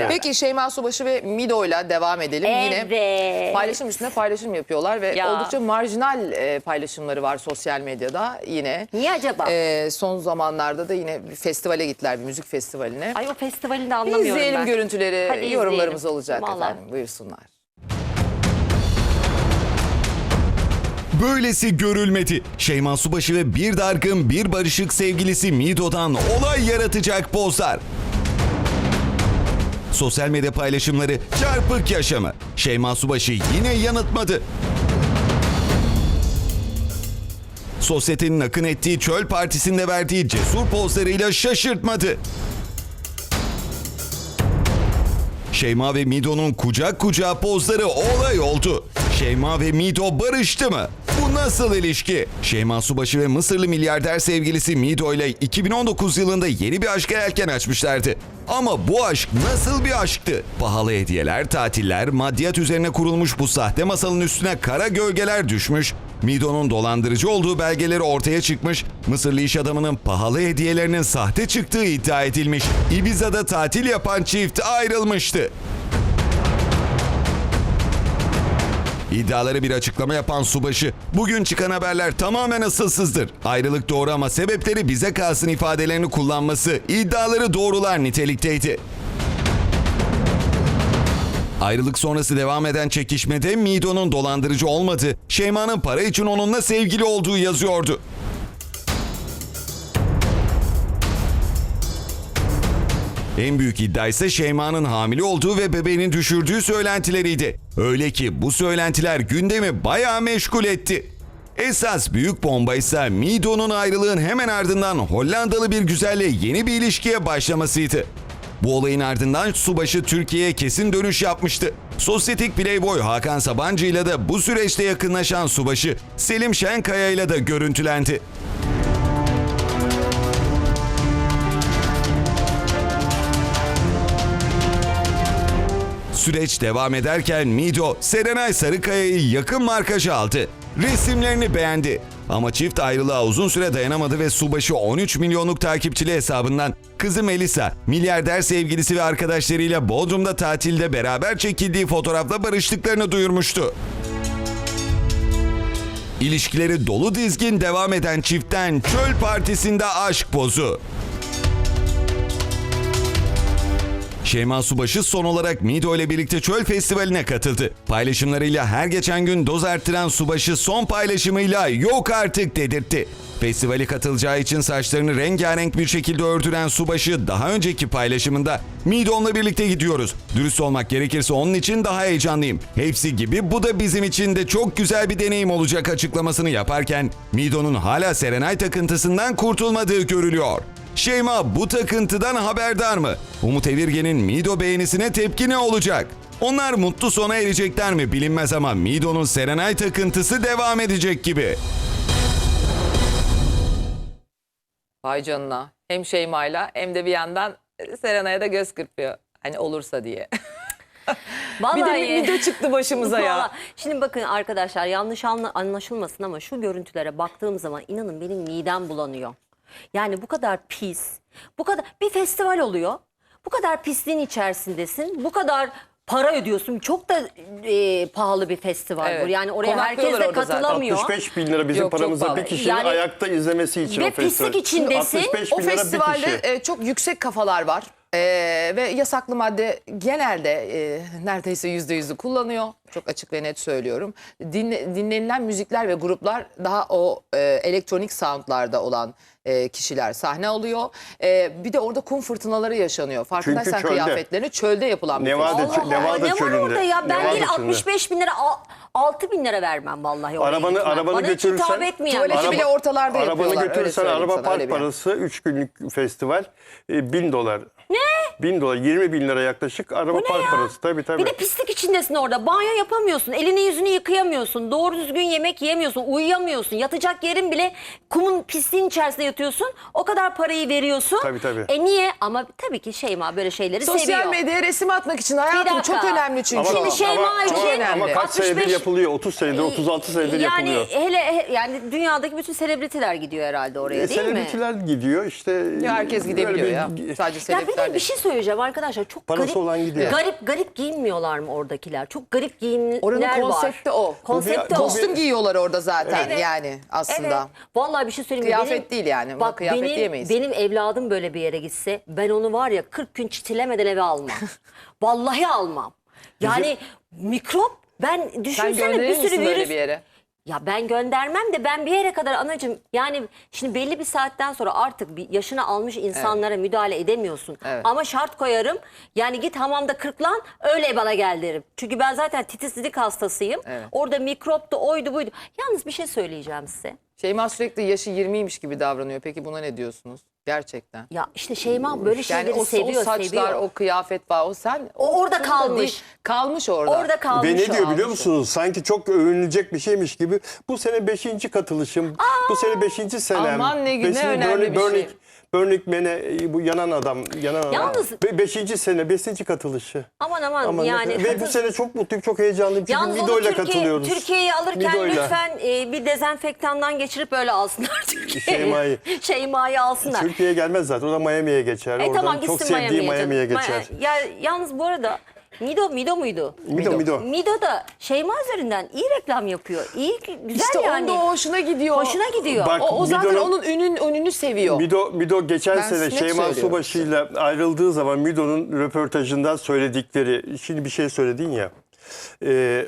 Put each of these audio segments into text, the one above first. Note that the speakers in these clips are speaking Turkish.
Evet. Peki Şeyma Subaşı ve Mido'yla devam edelim. Yine Evet. paylaşım üstüne paylaşım yapıyorlar ve Ya. oldukça marjinal e, paylaşımları var sosyal medyada yine. Niye acaba? E, son zamanlarda da yine bir festivale gittiler, bir müzik festivaline. Ay o festivalini de Bir anlamıyorum izleyelim ben. görüntüleri, Hadi yorumlarımız izleyelim. olacak Vallahi. efendim. Buyursunlar. Böylesi görülmedi. Şeyma Subaşı ve bir dargın bir barışık sevgilisi Mido'dan olay yaratacak pozlar. Sosyal medya paylaşımları çarpık yaşamı. Şeyma Subaşı yine yanıtmadı. Sosyetenin akın ettiği çöl partisinde verdiği cesur pozlarıyla şaşırtmadı. Şeyma ve Mido'nun kucak kucağa pozları olay oldu. Şeyma ve Mido barıştı mı? Bu nasıl ilişki? Şeyma Subaşı ve Mısırlı milyarder sevgilisi Mido ile 2019 yılında yeni bir aşka yelken açmışlardı. Ama bu aşk nasıl bir aşktı? Pahalı hediyeler, tatiller, maddiyat üzerine kurulmuş bu sahte masalın üstüne kara gölgeler düşmüş. Mido'nun dolandırıcı olduğu belgeleri ortaya çıkmış, Mısırlı iş adamının pahalı hediyelerinin sahte çıktığı iddia edilmiş. Ibiza'da tatil yapan çift ayrılmıştı. İddiaları bir açıklama yapan subaşı, bugün çıkan haberler tamamen asılsızdır. Ayrılık doğru ama sebepleri bize kalsın ifadelerini kullanması iddiaları doğrular nitelikteydi. Ayrılık sonrası devam eden çekişmede Mido'nun dolandırıcı olmadığı, Şeyma'nın para için onunla sevgili olduğu yazıyordu. En büyük iddia ise Şeyma'nın hamile olduğu ve bebeğini düşürdüğü söylentileriydi. Öyle ki bu söylentiler gündemi bayağı meşgul etti. Esas büyük bomba ise Mido'nun ayrılığın hemen ardından Hollandalı bir güzelle yeni bir ilişkiye başlamasıydı. Bu olayın ardından Subaşı Türkiye'ye kesin dönüş yapmıştı. Sosyetik Playboy Hakan Sabancı ile de bu süreçte yakınlaşan Subaşı Selim Şenkaya ile de görüntülendi. Süreç devam ederken Mido, Serenay Sarıkaya'yı yakın markaja aldı. Resimlerini beğendi. Ama çift ayrılığa uzun süre dayanamadı ve Subaşı 13 milyonluk takipçili hesabından kızı Melisa, milyarder sevgilisi ve arkadaşlarıyla Bodrum'da tatilde beraber çekildiği fotoğrafla barıştıklarını duyurmuştu. İlişkileri dolu dizgin devam eden çiftten çöl partisinde aşk pozu. Şeyma Subaşı son olarak Mido ile birlikte Çöl Festivali'ne katıldı. Paylaşımlarıyla her geçen gün doz arttıran Subaşı son paylaşımıyla yok artık dedirtti. Festivali katılacağı için saçlarını rengarenk bir şekilde ördüren Subaşı daha önceki paylaşımında Mido'mla birlikte gidiyoruz. Dürüst olmak gerekirse onun için daha heyecanlıyım. Hepsi gibi bu da bizim için de çok güzel bir deneyim olacak açıklamasını yaparken Mido'nun hala Serenay takıntısından kurtulmadığı görülüyor. Şeyma bu takıntıdan haberdar mı? Umut Evirgen'in Mido beğenisine tepki ne olacak? Onlar mutlu sona erecekler mi bilinmez ama Mido'nun Serenay takıntısı devam edecek gibi. Vay canına. Hem Şeyma'yla hem de bir yandan Serenay'a da göz kırpıyor. Hani olursa diye. bir de Vallahi- bir video çıktı başımıza ya. Vallahi. Şimdi bakın arkadaşlar yanlış anla- anlaşılmasın ama şu görüntülere baktığım zaman inanın benim midem bulanıyor. Yani bu kadar pis, bu kadar bir festival oluyor. Bu kadar pisliğin içerisindesin. Bu kadar para ödüyorsun. Çok da e, pahalı bir festival Evet. bu. Yani oraya herkes de orada zaten. katılamıyor. 65 bin lira bizim Yok, çok paramıza pahalı. bir kişinin Yani- ayakta izlemesi için Ve o festival. pislik içindesin. 65 O bin lira bir festivalde kişi. e, çok yüksek kafalar var. E, ve yasaklı madde genelde e, neredeyse yüzde yüzü kullanıyor. Çok açık ve net söylüyorum. Dinle- dinlenilen müzikler ve gruplar daha o e, elektronik soundlarda olan e, kişiler sahne alıyor. E, bir de orada kum fırtınaları yaşanıyor. Farkındaysan çölde. kıyafetlerini çölde yapılan bir Nevada Allah Allah, Nevada ne var çölünde. orada ya? Ben Nevada değil çölünde. 65 bin lira, al- 6 bin lira vermem vallahi oraya Arabanı- gitmem. arabanı Bana hiç hitap götürürsen- etmeyen. Tuvaleti bile ortalarda Arabanı yapıyorlar, öyle götürürsen söyleyeyim araba sana, öyle park bir yer. parası 3 günlük festival e, 1000 dolar. Ne? 1000 dolar 20 bin lira yaklaşık araba Bu ne park ya? parası tabii tabii. Bir de pislik içindesin orada. Banyo yapamıyorsun. Elini yüzünü yıkayamıyorsun. Doğru düzgün yemek yiyemiyorsun. Uyuyamıyorsun. Yatacak yerin bile kumun pisliğin içerisinde yatıyorsun. O kadar parayı veriyorsun. Tabii, tabii. E niye? Ama tabii ki Şeyma böyle şeyleri Sosyal seviyor. medyaya resim atmak için hayatım dakika. çok önemli çünkü. Şimdi o. Şeyma ama, için- çok ama, önemli. ama kaç 65 senedir yapılıyor? 30 senedir, 36 senedir yani yapılıyor. hele he- yani dünyadaki bütün selebritiler gidiyor herhalde oraya E, değil mi? selebritiler gidiyor işte. Ya herkes böyle gidebiliyor bir- ya. Sadece Ya bir selebritler de bir şey söyleyeceğim arkadaşlar. Çok Parası garip, olan gidiyor. garip garip giyinmiyorlar mı oradakiler? Çok garip giyimler Oranın var. konsepti o. Konsepti bir- o. Kostüm giyiyorlar orada zaten Evet. yani aslında. Evet. Vallahi bir şey söyleyeyim mi? Kıyafet değil yani. Buna kıyafet benim, diyemeyiz. Benim evladım böyle bir yere gitse ben onu var ya 40 gün çitilemeden eve almam. Vallahi almam. Yani mikrop ben Sen düşünsene bir gönderir sürü misin böyle virüs. bir yere? Ya ben göndermem de ben bir yere kadar anacığım yani şimdi belli bir saatten sonra artık bir yaşını almış insanlara müdahale edemiyorsun. Evet. Ama şart koyarım yani git hamamda kırklan öyle bana gel derim. Çünkü ben zaten titizlik hastasıyım. Evet. Orada mikroptu oydu buydu. Yalnız bir şey söyleyeceğim size. Şeyma sürekli yaşı 20'ymiş gibi davranıyor. Peki buna ne diyorsunuz? Gerçekten. Ya işte Şeyma böyle şeyleri Yani o, seviyor o saçlar, seviyor. o kıyafet var. O sen O orada kalmış. değil. Kalmış orada. Orada kalmış Ve ne diyor biliyor musunuz? Sanki çok övünülecek bir şeymiş gibi. Bu sene beşinci katılışım. Bu sene beşinci senem. Aman ne ne önemli Burning- bir şey. Burning- Man'e e, bu yanan adam. Yanan adam. Yalnız- Be- beşinci sene, beşinci katılışı. Aman aman ne yani. kadar- Ve bu katıl- sene çok mutluyum, çok heyecanlıyım. Çünkü Yalnız onu Mido'yla Türkiye, katılıyoruz. Türkiye'yi alırken Mido'yla. lütfen e, bir dezenfektandan geçirip öyle alsınlar Türkiye'yi. Şeyma'yı. Şeyma'yı alsınlar. Türkiye'ye gelmez zaten. O da Miami'ye geçer. E Oradan tamam çok gitsin sevdiği Miami'ye. Miami'ye geçer. Ma- Ya, yalnız bu arada Mido, Mido muydu? Mido, Mido. Mido da Şeyma üzerinden iyi reklam yapıyor. İyi, güzel İşte yani. onda o hoşuna gidiyor. Hoşuna gidiyor. Bak, O, o zaten Mido'nun- onun ünün önünü seviyor. Mido, Mido geçen Ben sene Şeyma söylüyorum Subaşı'yla ayrıldığı zaman Mido'nun röportajından söyledikleri, şimdi bir şey söyledin ya. E,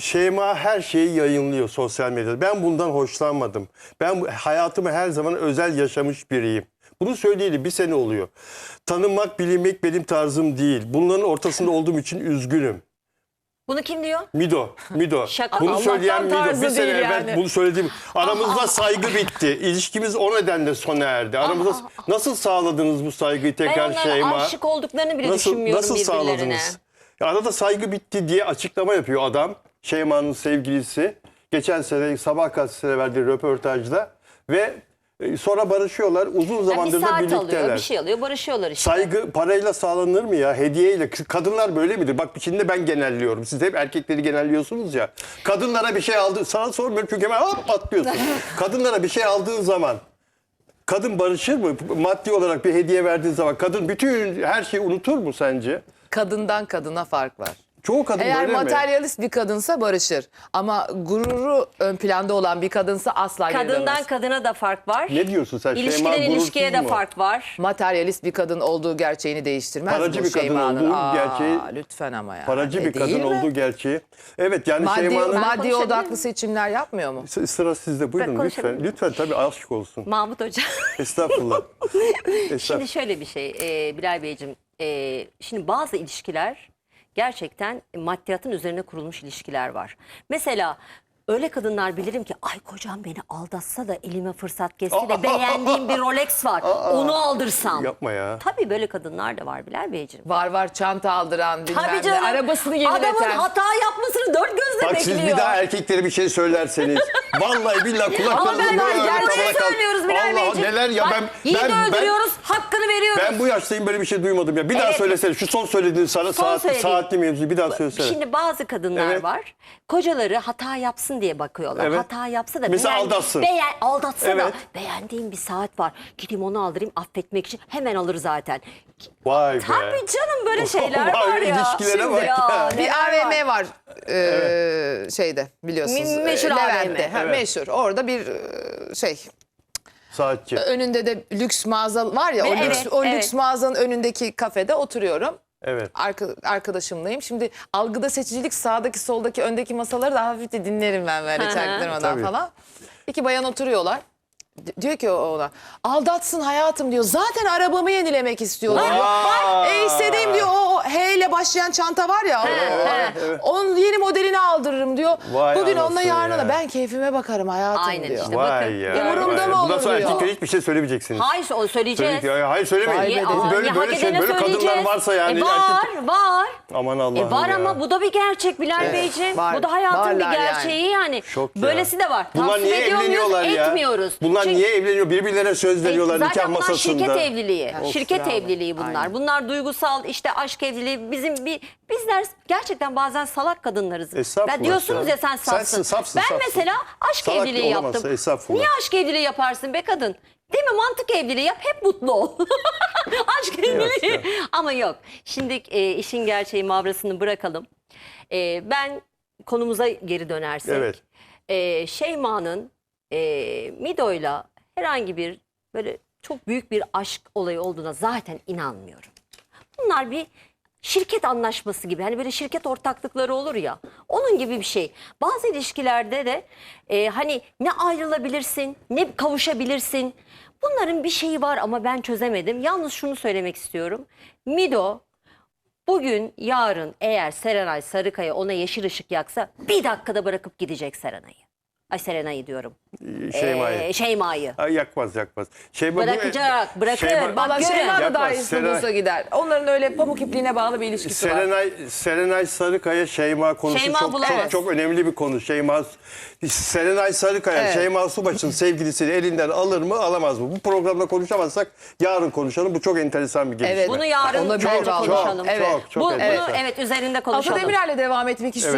Şeyma her şeyi yayınlıyor sosyal medyada. Ben bundan hoşlanmadım. Ben bu- hayatımı her zaman özel yaşamış biriyim. Bunu söyleyeli bir sene oluyor. Tanınmak, bilinmek benim tarzım değil. Bunların ortasında olduğum için üzgünüm. Bunu kim diyor? Mido, Mido. Şaka. Bunu Allah'tan söyleyen Mido. tarzı Bir sene değil evvel yani. bunu söylediğim. Aramızda saygı bitti. İlişkimiz o nedenle sona erdi. Aramızda nasıl sağladınız bu saygıyı Ben tekrar onların Şeyma? aşık olduklarını bile Nasıl düşünmüyorum nasıl birbirlerine. sağladınız? Ya Arada saygı bitti diye açıklama yapıyor adam. Şeyma'nın sevgilisi. Geçen sene Sabah gazetesine verdiği röportajda ve e, sonra barışıyorlar. Uzun Yani bir zamandır da saat birlikteler. alıyor, bir şey alıyor, barışıyorlar işte. Saygı parayla sağlanır mı ya? Hediyeyle. Kadınlar böyle midir? Bak şimdi ben genelliyorum. Siz hep erkekleri genelliyorsunuz ya. Kadınlara bir şey aldı. Sana sormuyorum çünkü hemen hop atlıyorsun. Kadınlara bir şey aldığın zaman kadın barışır mı? Maddi olarak bir hediye verdiğin zaman kadın bütün her şeyi unutur mu sence? Kadından kadına fark var. Çoğu kadın Eğer böyle mi? materyalist bir kadınsa barışır. Ama gururu ön planda olan bir kadınsa asla Kadından gerilemez. kadına da fark var. Ne diyorsun sen? Şeyma İlişkiden gurursuz ilişkiye de mu? fark var. Materyalist bir kadın olduğu gerçeğini değiştirmez Paracı bu bir kadın Şeyma'nın. olduğu Aa, gerçeği- Lütfen ama ya. Paracı E, bir kadın mi? olduğu gerçeği. Evet yani Maddi, Şeyma'nın... maddi konuşabilir odaklı miyim? seçimler yapmıyor mu? Sıra sizde buyurun konuşabilir lütfen. miyim? Lütfen tabii aşk olsun. Mahmut Hoca. Estağfurullah. Estağfurullah. Şimdi şöyle bir şey e, Bilal Beyciğim. e, şimdi bazı ilişkiler gerçekten maddiyatın üzerine kurulmuş ilişkiler var. Mesela öyle kadınlar bilirim ki ay kocam beni aldatsa da elime fırsat geçse de beğendiğim bir Rolex var. Onu aldırsam. Yapma ya. Tabii böyle kadınlar da var Bilal Beyciğim. Var var çanta aldıran bilmem Tabii ne. canım. Arabasını yenileten. Adamın hata yapmasını dört gözle Bak bekliyor. siz bir daha erkeklere bir şey söylerseniz vallahi billahi Ama kulaklarınızı ben böyle gerçeği kal- söylüyoruz Bilal Allah Beyciğim. neler ya Bak, ben yiğidi ben, ben öldürüyoruz, hakkını veriyoruz. ben bu yaştayım böyle bir şey duymadım ya. Bir daha Evet. söylesene şu son söylediğin sana Son saat, söylediğim. saatli mevzuyu bir daha söylesene. Şimdi bazı kadınlar Evet. var. Kocaları hata yapsın diye bakıyorlar. Evet. Hata yapsa da Mesela aldatsın. Beğen, aldatsa da Evet. beğendiğim bir saat var. Gideyim onu aldırayım affetmek için hemen alır zaten. Vay be. Tabii canım böyle şeyler Vay, var ya. ilişkilere Şimdi bak ya. Bir neler AVM var ee, şeyde biliyorsunuz. Me- meşhur AVM. Levent'te. Ha, Evet. Meşhur. Orada bir ee, şey Saatçi. önünde de lüks mağaza var ya o, Evet, lüks, o evet. lüks mağazanın önündeki kafede oturuyorum. Evet. Arka, arkadaşımlayım. Şimdi algıda seçicilik sağdaki soldaki öndeki masaları da hafif de dinlerim ben böyle çaktırmadan Tabii. falan. İki bayan oturuyorlar. Diyor ki o ona aldatsın hayatım diyor. Zaten arabamı yenilemek istiyorum. Vay. E istediğim diyor o, H ile başlayan çanta var ya. o-. Evet. Onun yeni modelini aldırırım diyor. Vay Bugün onunla anasını yarın ona ya. ben keyfime bakarım hayatım Aynen diyor. işte. Vay bakın. ya. Umurumda vay. mı olur Bundan sonra diyor. erkeklere hiçbir şey söylemeyeceksiniz. Hayır o söyleyeceğiz. Söyledik ya, hayır söylemeyin. Aa, böyle böyle hak şey edene böyle kadınlar söyleyeceğiz? varsa yani E var erkek- var. Aman Allah'ım E var ya. ama bu da bir gerçek Bilal Beyciğim. var. Bu da hayatın bir Varlar gerçeği yani. Şok ya. Böylesi de var. Bunlar Tasvip niye ediyor muyuz? evleniyorlar ya? Etmiyoruz. Bunlar Çünkü- niye evleniyor? Birbirlerine söz veriyorlar Zaten nikah bunlar masasında. şirket evliliği. Of, şirket bravo. evliliği bunlar. Aynen. Bunlar duygusal işte aşk evliliği. Bizim bir bizler gerçekten bazen salak kadınlarız. Ya diyorsunuz ya. ya sen safsın. Sensin, safsın, ben safsın. mesela aşk Salak evliliği yaptım. Niye aşk evliliği yaparsın be kadın? Değil mi? Mantık evliliği yap hep mutlu ol. Aşk evliliği. Ama yok. Şimdi e, işin gerçeği mavrasını bırakalım. E, ben konumuza geri dönersek. Evet. E, Şeyma'nın e, Mido'yla herhangi bir böyle çok büyük bir aşk olayı olduğuna zaten inanmıyorum. Bunlar bir şirket anlaşması gibi. Hani böyle şirket ortaklıkları olur ya. Onun gibi bir şey. Bazı ilişkilerde de e, hani ne ayrılabilirsin ne kavuşabilirsin. Bunların bir şeyi var ama ben çözemedim. Yalnız şunu söylemek istiyorum. Mido bugün yarın eğer Serenay Sarıkaya ona yeşil ışık yaksa bir dakikada bırakıp gidecek Serenay'ı. Ay Serenay'ı diyorum. Şeyma'yı. Ee, Şeyma'yı. Ay, yakmaz yakmaz. Şeyma, bu- Bırakacak, bırakır. Şeyma- Bak Valla görün. Şeyma da Yapma, dahi Seren- İstanbul'a gider. Onların öyle pamuk ipliğine bağlı bir ilişkisi var. Serenay, Serenay Sarıkaya Şeyma konusu Şeyma çok, çok çok önemli bir konu. Şeyma Serenay Sarıkaya Evet. Şeyma Subaş'ın sevgilisini elinden alır mı alamaz mı? Bu programda konuşamazsak yarın konuşalım. Bu çok enteresan bir gelişme. Evet. Bunu yarın Olabilir bence vallahi. konuşalım. Evet. Çok çok Bu, enteresan. bunu evet üzerinde konuşalım. Ata Demirer'le devam etmek istiyorum.